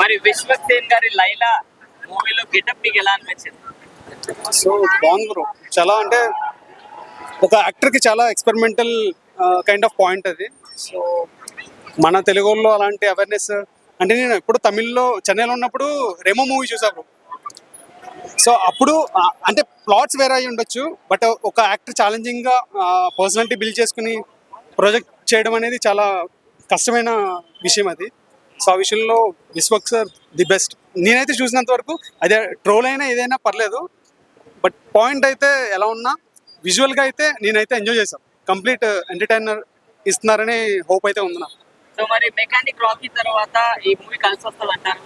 మరి విశ్వసేన్ గారి లైలా మూవీలో గెటప్ మీకు ఎలా అనిపించింది? సో బాగుంది బ్రో. చాలా అంటే ఒక యాక్టర్కి చాలా ఎక్స్పెరిమెంటల్ కైండ్ ఆఫ్ పాయింట్ అది. సో మన తెలుగులో అలాంటి అవేర్నెస్ అంటే నేను ఎప్పుడు తమిళ్ళో చెన్నైలో ఉన్నప్పుడు రెమో మూవీ చూసా బ్రో. సో అప్పుడు అంటే ప్లాట్స్ వేరే అయి ఉండొచ్చు బట్ ఒక యాక్టర్ ఛాలెంజింగ్గా పర్సనాలిటీ బిల్డ్ చేసుకుని ప్రొజెక్ట్ చేయడం అనేది చాలా కష్టమైన విషయం అది. సో ఆ విషయంలో విశ్వక్ సార్ ది బెస్ట్ నేనైతే చూసినంత వరకు అదే ట్రోల్ అయినా ఏదైనా పర్లేదు బట్ పాయింట్ అయితే ఎలా ఉన్నా విజువల్గా అయితే నేనైతే ఎంజాయ్ చేశాను కంప్లీట్ ఎంటర్టైనర్ ఇస్తున్నారని హోప్ అయితే ఉంది నాకు. సో మరి మెకానిక్ రాకీ తర్వాత ఈ మూవీ కలిసి వస్తుంది అంటారు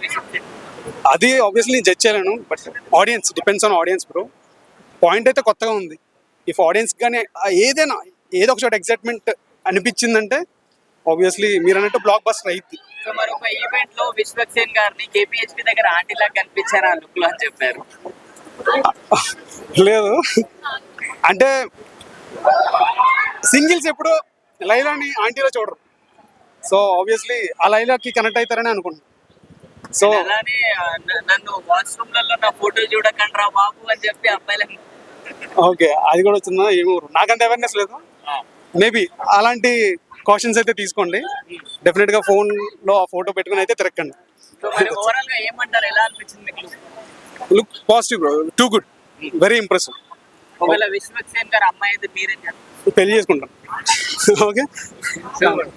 అది ఆబ్వియస్లీ జడ్జ్ చేయలేను but audience depends on audience bro point అయితే కొత్తగా ఉంది. ఇఫ్ ఆడియన్స్ కానీ ఏదైనా ఏదో ఒక చోట ఎగ్జైట్మెంట్ అనిపించిందంటే ఆబ్వియస్లీ మీరు అన్నట్టు బ్లాక్ బస్టర్ అయింది మరి ఒక ఈవెంట్లో విశ్వక్సేన్ గారిని కేపీహెచ్పి దగ్గర ఆంటీ లాగా కనిపించారు ఆ లుక్లో అని చెప్పారు. లేదు. అంటే సింగిల్స్ ఎప్పుడు లైలాని ఆంటీలో చూడరు. సో ఆబ్వియస్లీ ఆ లైలాకి కనెక్ట్ అవుతారని అనుకుంటున్నాను సో అలానే నన్ను వాష్రూమ్లలో నా ఫోటో చూడకండి రా బాబు అని చెప్పి అబ్బాయిలకు ఓకే అది కూడా వచ్చిందా? ఏమో నాకంత అవేర్నెస్ లేదు. మేబీ అలాంటి కాషన్స్ అయితే తీసుకోండి. డెఫినెట్గా ఫోన్లో ఆ ఫోటో పెట్టుకుని అయితే మీకు? Look positive bro too good very impressive పెళ్ళి చేసుకుంటాను ఓకే